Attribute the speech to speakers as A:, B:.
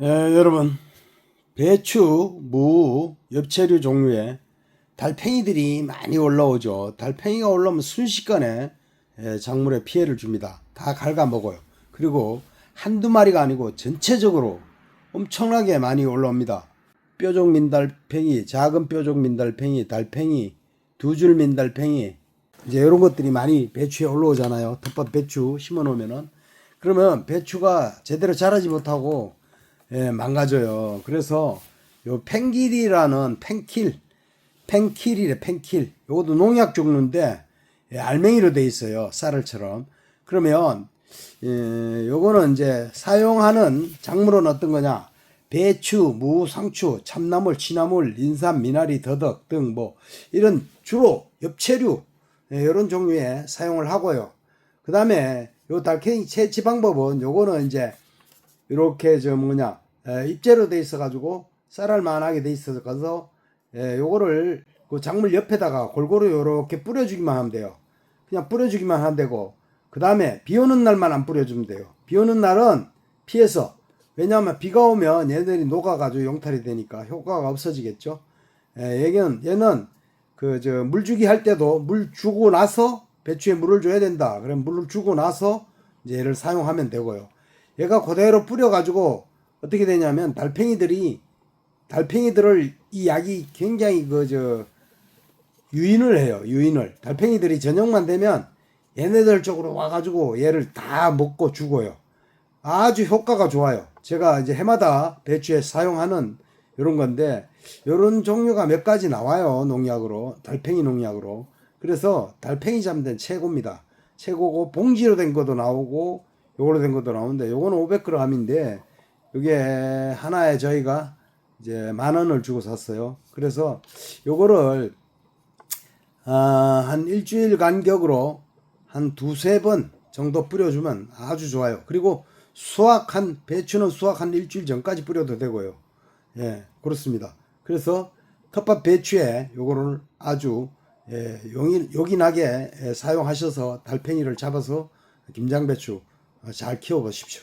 A: 예, 여러분 배추, 무, 엽채류 종류의 달팽이들이 많이 올라오죠. 달팽이가 올라오면 순식간에 예, 작물에 피해를 줍니다. 다 갉아 먹어요. 그리고 한두 마리가 아니고 전체적으로 엄청나게 많이 올라옵니다. 뾰족 민달팽이, 작은 뾰족 민달팽이, 달팽이, 두 줄 민달팽이 이제 이런 것들이 많이 배추에 올라오잖아요. 텃밭 배추 심어 놓으면은 그러면 배추가 제대로 자라지 못하고 예, 망가져요. 그래서 요 펜길이라는 펜킬, 펜킬이래 펜킬. 요것도 농약 종류인데 예, 알맹이로 돼 있어요. 쌀알처럼. 그러면 예, 요거는 이제 사용하는 작물은 어떤 거냐? 배추, 무, 상추, 참나물, 취나물, 인삼, 미나리, 더덕 등 뭐 이런 주로 엽채류 예, 이런 종류의 사용을 하고요. 그 다음에 요 달팽이 채취 방법은 요거는 이제 이렇게 저 뭐냐 에, 입재로 돼 있어 가지고 쌀알 만하게 돼 있어서 에, 요거를 그 작물 옆에다가 골고루 요렇게 뿌려주기만 하면 돼요. 그냥 뿌려주기만 하면 되고 그 다음에 비 오는 날만 안 뿌려주면 돼요. 비 오는 날은 피해서 왜냐하면 비가 오면 얘들이 녹아가지고 용탈이 되니까 효과가 없어지겠죠. 에, 얘는 얘는 그 저 물주기 할 때도 물 주고 나서 배추에 물을 줘야 된다. 그럼 물을 주고 나서 이제 얘를 사용하면 되고요. 얘가 그대로 뿌려가지고 어떻게 되냐면 달팽이들이 달팽이들을 이 약이 굉장히 그 저 유인을 해요. 유인을 달팽이들이 저녁만 되면 얘네들 쪽으로 와가지고 얘를 다 먹고 죽어요. 아주 효과가 좋아요. 제가 이제 해마다 배추에 사용하는 이런 건데 이런 종류가 몇 가지 나와요 농약으로 달팽이 농약으로 그래서 달팽이 잡는 최고입니다. 최고고 봉지로 된 것도 나오고 요걸로 된 것도 나오는데 요거는 500g인데 이게 하나에 저희가 이제 만 원을 주고 샀어요. 그래서 요거를 아, 한 일주일 간격으로 한 두세 번 정도 뿌려주면 아주 좋아요. 그리고 수확 한 배추는 수확 한 일주일 전까지 뿌려도 되고요. 예, 그렇습니다. 그래서 텃밭 배추에 요거를 아주 예, 용인, 요긴하게 예, 사용하셔서 달팽이를 잡아서 김장배추 어, 잘 키워 보십시오.